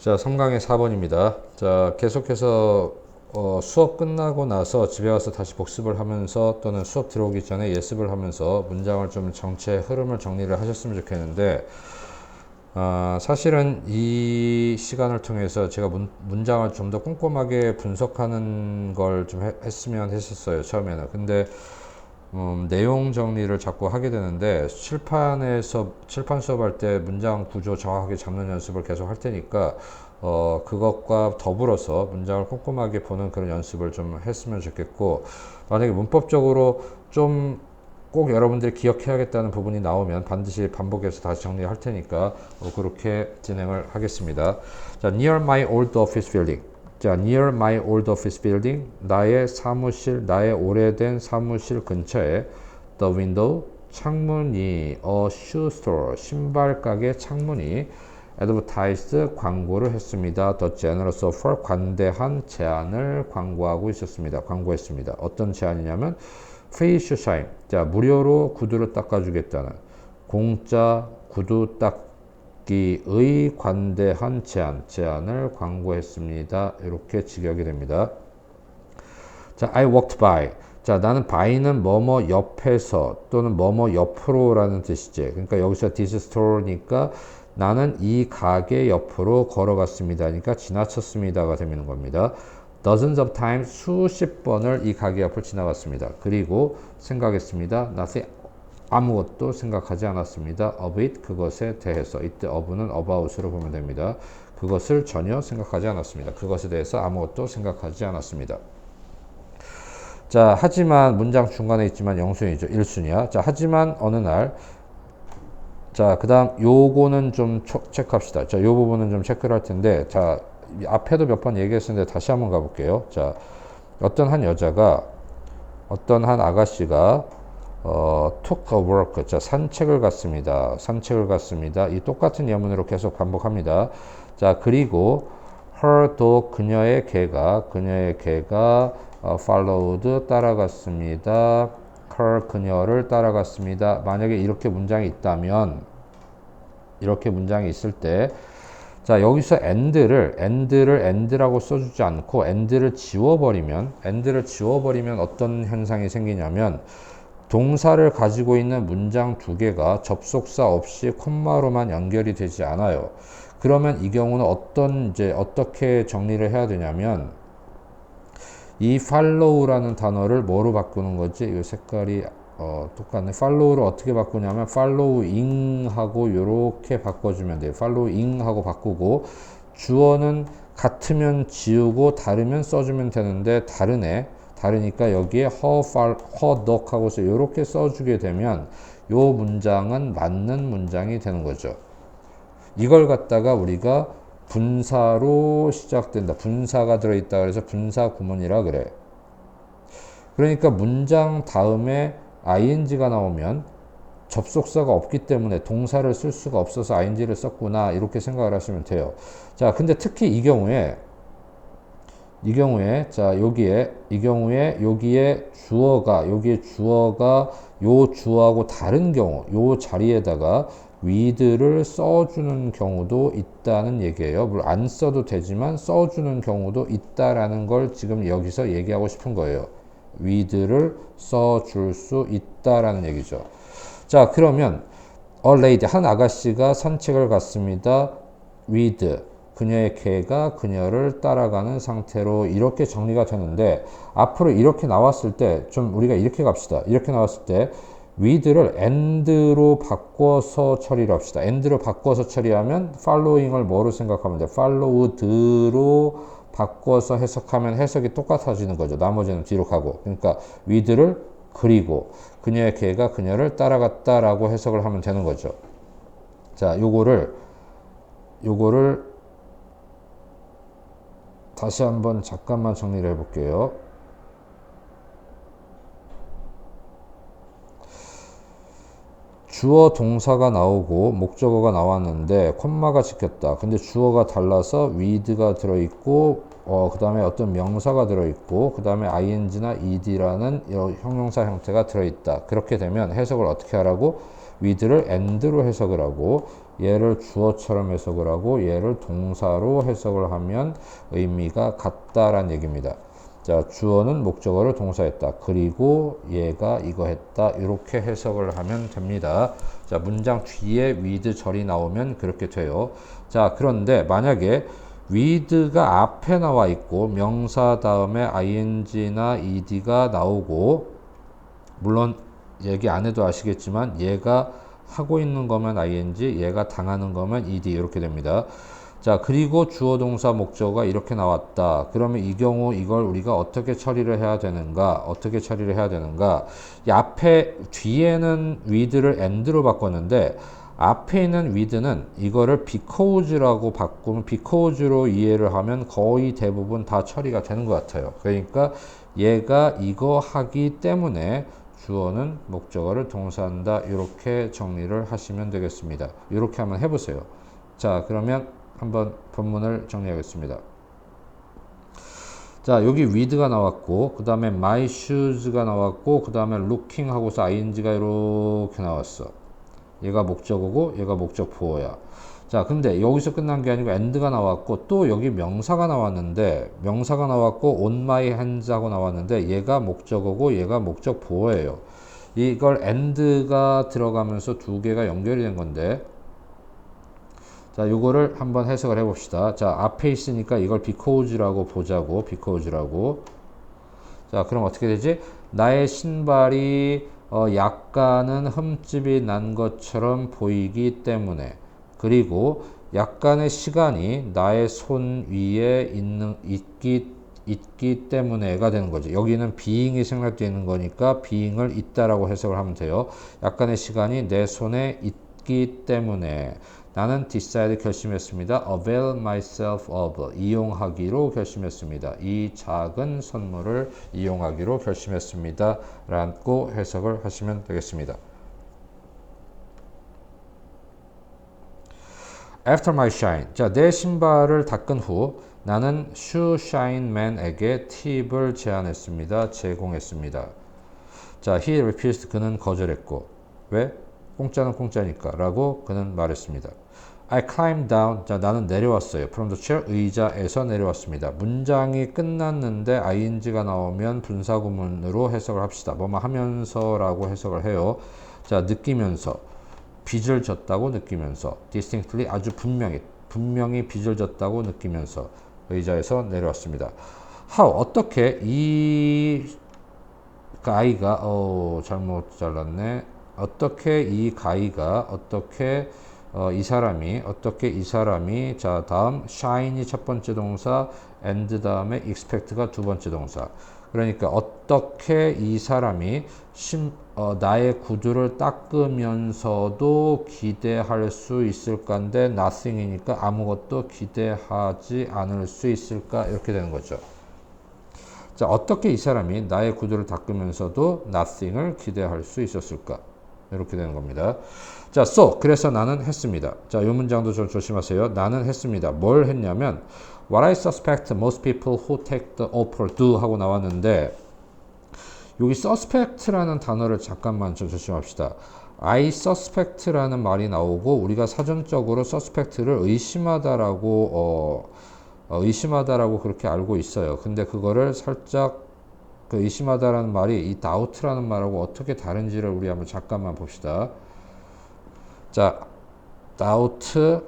자, 3강의 4번입니다. 자, 계속해서 어, 수업 끝나고 나서 집에 와서 다시 복습을 하면서 또는 수업 들어오기 전에 예습을 하면서 문장을 좀 정체 흐름을 정리를 하셨으면 좋겠는데 아, 사실은 이 시간을 통해서 제가 문, 문장을 좀 더 꼼꼼하게 분석하는 걸 좀 했으면 했었어요 처음에는 근데 음, 내용 정리를 자꾸 하게 되는데 칠판에서 칠판 수업할 때 문장 구조 정확하게 잡는 연습을 계속 할 테니까 어, 그것과 더불어서 문장을 꼼꼼하게 보는 그런 연습을 좀 했으면 좋겠고 만약에 문법적으로 좀 꼭 여러분들이 기억해야겠다는 부분이 나오면 반드시 반복해서 다시 정리할 테니까 어, 그렇게 진행을 하겠습니다. 자, near my old office building. 자, near my old office building. 나의 사무실, 나의 오래된 사무실 근처에 the window, 창문이 a shoe store, 신발 가게 창문이 advertised 광고를 했습니다. The generous offer, 관대한 제안을 광고하고 있었습니다. 광고했습니다. 어떤 제안이냐면 free shoe shine, 자 무료로 구두를 닦아주겠다는 공짜 구두 닦 기의 관대한 제안, 제안을 광고했습니다. 이렇게 직역이 됩니다. 자, I walked by. 자, 나는 by는 뭐뭐 옆에서 또는 뭐뭐 옆으로라는 뜻이지. 그러니까 여기서 this store니까 나는 이 가게 옆으로 걸어갔습니다. 그러니까 지나쳤습니다가 되는 겁니다. dozens of times 수십 번을 이 가게 앞을 지나갔습니다. 그리고 생각했습니다. nothing 아무것도 생각하지 않았습니다. of 그것에 대해서 이때 of는 about으로 보면 됩니다. 그것을 전혀 생각하지 않았습니다. 그것에 대해서 아무것도 생각하지 않았습니다. 자, 하지만 문장 중간에 있지만 영순이죠. 1순위야. 자, 하지만 어느 날 자, 그 다음 요거는 좀 체크합시다. 자, 요 부분은 좀 체크를 할 텐데 자, 앞에도 몇 번 얘기했었는데 다시 한번 가 볼게요. 자, 어떤 한 여자가 어떤 한 아가씨가 어, took a walk, 자, 산책을 갔습니다. 산책을 갔습니다. 이 똑같은 예문으로 계속 반복합니다. 자, 그리고 her dog, 그녀의 개가, 그녀의 개가 어, followed, 따라갔습니다. her, 그녀를 따라갔습니다. 만약에 이렇게 문장이 있다면, 이렇게 문장이 있을 때, 자, 여기서 and를, and를 and라고 써주지 않고 and를 지워버리면, and를 지워버리면 어떤 현상이 생기냐면, 동사를 가지고 있는 문장 두 개가 접속사 없이 콤마로만 연결이 되지 않아요. 그러면 이 경우는 어떤, 이제, 어떻게 정리를 해야 되냐면, 이 follow라는 단어를 뭐로 바꾸는 거지? 이 색깔이 어, 똑같네. follow를 어떻게 바꾸냐면 following하고 이렇게 바꿔주면 돼요. following하고 바꾸고 주어는 같으면 지우고 다르면 써주면 되는데 다르네. 다르니까 여기에 her dog 하고서 이렇게 써주게 되면 이 문장은 맞는 문장이 되는 거죠. 이걸 갖다가 우리가 분사로 시작된다. 분사가 들어있다. 그래서 분사 구문이라 그래. 그러니까 문장 다음에 ing가 나오면 접속사가 없기 때문에 동사를 쓸 수가 없어서 ing를 썼구나. 이렇게 생각을 하시면 돼요. 자, 근데 특히 이 경우에 이 경우에 자 여기에 이 경우에 여기에 주어가 여기에 주어가 요 주어하고 다른 경우 요 자리에다가 with를 써주는 경우도 있다는 얘기예요. 물론 안 써도 되지만 써주는 경우도 있다라는 걸 지금 여기서 얘기하고 싶은 거예요. with를 써줄 수 있다라는 얘기죠. 자, 그러면 a lady 한 아가씨가 산책을 갔습니다. with 그녀의 개가 그녀를 따라가는 상태로 이렇게 정리가 되는데 앞으로 이렇게 나왔을 때 좀 우리가 이렇게 갑시다. 이렇게 나왔을 때 with를 and로 바꿔서 처리를 합시다. and로 바꿔서 처리하면 following을 뭐로 생각하면 돼? followed로 바꿔서 해석하면 해석이 똑같아지는 거죠. 나머지는 뒤로 가고. 그러니까 with를 그리고 그녀의 개가 그녀를 따라갔다라고 해석을 하면 되는 거죠. 자, 요거를 요거를 다시 한번 잠깐만 정리를 해 볼게요. 주어 동사가 나오고 목적어가 나왔는데 콤마가 찍혔다. 근데 주어가 달라서 with가 들어있고 어, 그 다음에 어떤 명사가 들어있고 그 다음에 ing나 ed라는 형용사 형태가 들어있다. 그렇게 되면 해석을 어떻게 하라고? with를 and로 해석을 하고 얘를 주어처럼 해석을 하고 얘를 동사로 해석을 하면 의미가 같다란 얘기입니다. 자, 주어는 목적어를 동사했다. 그리고 얘가 이거 했다. 이렇게 해석을 하면 됩니다. 자, 문장 뒤에 with 절이 나오면 그렇게 돼요. 자, 그런데 만약에 with가 앞에 나와 있고 명사 다음에 ing나 ed가 나오고 물론 얘기 안 해도 아시겠지만 얘가 하고 있는 거면 ing, 얘가 당하는 거면 ed 이렇게 됩니다. 자, 그리고 주어 동사 목적어가 이렇게 나왔다. 그러면 이 경우 이걸 우리가 어떻게 처리를 해야 되는가? 어떻게 처리를 해야 되는가? 이 앞에 뒤에는 with를 and로 바꿨는데 앞에 있는 with는 이거를 because라고 바꾸면 because로 이해를 하면 거의 대부분 다 처리가 되는 것 같아요. 그러니까 얘가 이거 하기 때문에 주어는 목적어를 동사한다. 이렇게 정리를 하시면 되겠습니다. 이렇게 한번 해보세요. 자, 그러면 한번 본문을 정리하겠습니다. 자, 여기 with가 나왔고, 그 다음에 my shoes가 나왔고, 그 다음에 looking 하고서 ing가 이렇게 나왔어. 얘가 목적어고, 얘가 목적 보어야. 자, 근데 여기서 끝난 게 아니고 end가 나왔고, 또 여기 명사가 나왔는데, 명사가 나왔고, on my hands 하고 나왔는데, 얘가 목적어고, 얘가 목적 보어예요. 이걸 end가 들어가면서 두 개가 연결이 된 건데, 자, 요거를 한번 해석을 해 봅시다. 자, 앞에 있으니까 이걸 because라고 보자고, because라고. 자, 그럼 어떻게 되지? 나의 신발이 어, 약간은 흠집이 난 것처럼 보이기 때문에 그리고 약간의 시간이 나의 손 위에 있는 있기 있기 때문에가 되는 거죠. 여기는 being이 생략되어 있는 거니까 being을 있다라고 해석을 하면 돼요. 약간의 시간이 내 손에 있기 때문에 나는 decide 결심했습니다. avail myself of 이용하기로 결심했습니다. 이 작은 선물을 이용하기로 결심했습니다. 라고 해석을 하시면 되겠습니다. After my shine. 자, 내 신발을 닦은 후 나는 shoe shine man에게 팁을 제안했습니다. 제공했습니다. 자, he refused. 그는 거절했고. 왜? 공짜는 공짜니까 라고 그는 말했습니다. I climbed down. 자, 나는 내려왔어요. From the chair. 의자에서 내려왔습니다. 문장이 끝났는데 ing가 나오면 분사구문으로 해석을 합시다. 뭐뭐 하면서라고 해석을 해요. 자, 느끼면서. 빚을 졌다고 느끼면서. distinctly 아주 분명히. 분명히 빚을 졌다고 느끼면서 의자에서 내려왔습니다. How 어떻게 이 아이가 어 잘못 잘랐네. 어떻게 이 가이가 어떻게 어, 이 사람이 어떻게 이 사람이 자 다음 shine이 첫 번째 동사 and 다음에 expect가 두 번째 동사 그러니까 어떻게 이 사람이 심, 어, 나의 구두를 닦으면서도 기대할 수 있을까인데 nothing이니까 아무것도 기대하지 않을 수 있을까 이렇게 되는 거죠. 자 어떻게 이 사람이 나의 구두를 닦으면서도 nothing을 기대할 수 있었을까? 이렇게 되는 겁니다. 자, so 그래서 나는 했습니다. 자, 이 문장도 좀 조심하세요. 나는 했습니다. 뭘 했냐면 What I suspect most people who take the offer do 하고 나왔는데 여기 suspect라는 단어를 잠깐만 좀 조심합시다. I suspect라는 말이 나오고 우리가 사전적으로 suspect를 의심하다라고 어, 어, 의심하다라고 그렇게 알고 있어요. 근데 그거를 살짝 그 의심하다라는 말이 이 doubt라는 말하고 어떻게 다른지를 우리 한번 잠깐만 봅시다. 자, doubt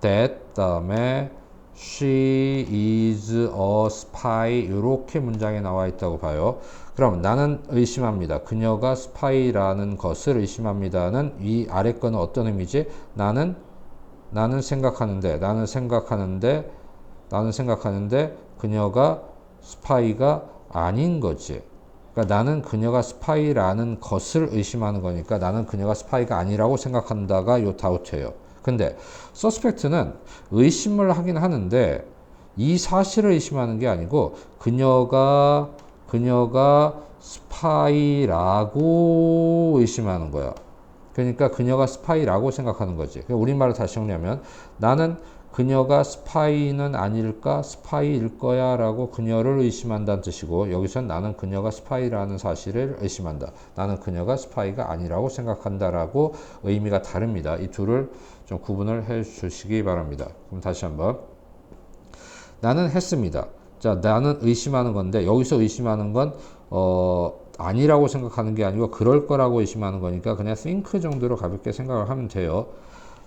that 다음에 she is a spy 이렇게 문장에 나와 있다고 봐요. 그럼 나는 의심합니다. 그녀가 스파이라는 것을 의심합니다는 이 아래 거는 어떤 의미지? 나는 나는 생각하는데 나는 생각하는데 나는 생각하는데 그녀가 스파이가 아닌 거지. 그러니까 나는 그녀가 스파이라는 것을 의심하는 거니까 나는 그녀가 스파이가 아니라고 생각한다가 요 다우트예요. 근데 서스펙트는 의심을 하긴 하는데 이 사실을 의심하는 게 아니고 그녀가 그녀가 스파이라고 의심하는 거야. 그러니까 그녀가 스파이라고 생각하는 거지. 그러니까 우리말을 다시 정리하면 나는 그녀가 스파이는 아닐까? 스파이일 거야 라고 그녀를 의심한다는 뜻이고 여기선 나는 그녀가 스파이라는 사실을 의심한다. 나는 그녀가 스파이가 아니라고 생각한다 라고 의미가 다릅니다. 이 둘을 좀 구분을 해 주시기 바랍니다. 그럼 다시 한번 나는 했습니다. 자, 나는 의심하는 건데 여기서 의심하는 건 어, 아니라고 생각하는 게 아니고 그럴 거라고 의심하는 거니까 그냥 think 정도로 가볍게 생각을 하면 돼요.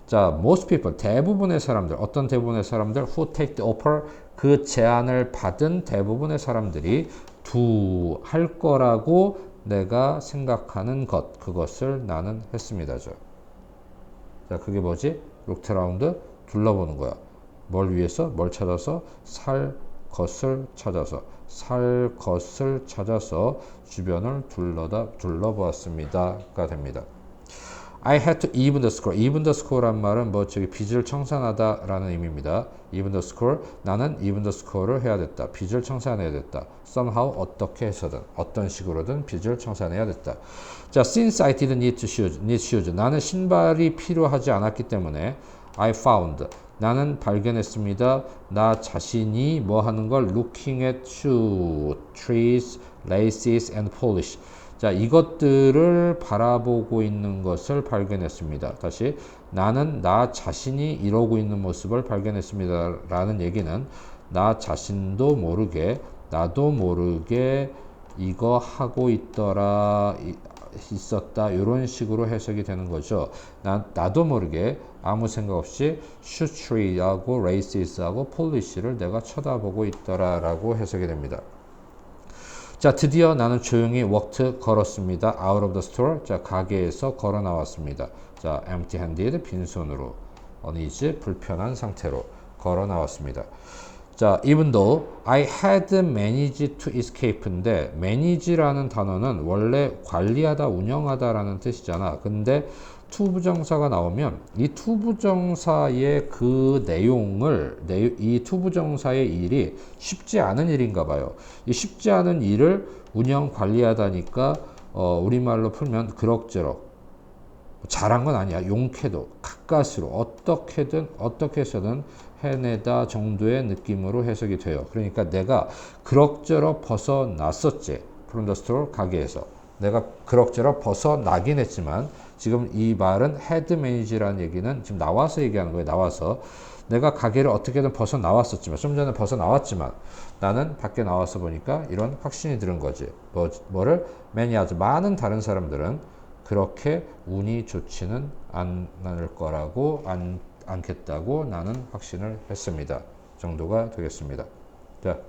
자, most people 대부분의 사람들 어떤 대부분의 사람들 who take the offer 그 제안을 받은 대부분의 사람들이 do 할 거라고 내가 생각하는 것 그것을 나는 했습니다. 죠. 자, 그게 뭐지? 룩트 라운드 둘러보는 거야. 뭘 위해서? 뭘 찾아서? 살 것을 찾아서 살 것을 찾아서 주변을 둘러다 둘러보았습니다가 됩니다. I had to even the score. even the score란 말은 뭐 저기 빚을 청산하다라는 의미입니다. even the score 나는 even the score를 해야 됐다. 빚을 청산해야 됐다. somehow 어떻게 해서든 어떤 식으로든 빚을 청산해야 됐다. 자, since I didn't need to shoes, need shoes. 나는 신발이 필요하지 않았기 때문에 I found 나는 발견했습니다. 나 자신이 뭐 하는 걸 looking at shoe, trees, laces and polish. 자, 이것들을 바라보고 있는 것을 발견했습니다. 다시 나는 나 자신이 이러고 있는 모습을 발견했습니다. 라는 얘기는 나 자신도 모르게 나도 모르게 이거 하고 있더라 있었다 이런 식으로 해석이 되는 거죠. 나, 나도 모르게 아무 생각 없이 슈트리하고 레이시스하고 폴리시를 내가 쳐다보고 있더라라고 해석이 됩니다. 자, 드디어 나는 조용히 walked 걸었습니다. out of the store. 자, 가게에서 걸어 나왔습니다. 자, empty handed 빈손으로 uneasy 불편한 상태로 걸어 나왔습니다. 자, even though I had managed to escape인데 manage라는 단어는 원래 관리하다, 운영하다라는 뜻이잖아. 근데 투부정사가 나오면 이 투부정사의 그 내용을 이 투부정사의 일이 쉽지 않은 일인가 봐요. 이 쉽지 않은 일을 운영 관리하다니까 어, 우리말로 풀면 그럭저럭 잘한 건 아니야. 용케도 가까스로 어떻게든 어떻게 해서든 해내다 정도의 느낌으로 해석이 돼요. 그러니까 내가 그럭저럭 벗어났었지. 프롬더 스토어 가게에서. 내가 그럭저럭 벗어나긴 했지만 지금 이 말은 헤드 매니지라는 얘기는 지금 나와서 얘기하는 거예요. 나와서 내가 가게를 어떻게든 벗어 나왔었지만 좀 전에 벗어 나왔지만 나는 밖에 나와서 보니까 이런 확신이 드는 거지. 뭐, 뭐를 매니아즈 많은 다른 사람들은 그렇게 운이 좋지는 않을 거라고 안, 않겠다고 나는 확신을 했습니다. 정도가 되겠습니다. 자,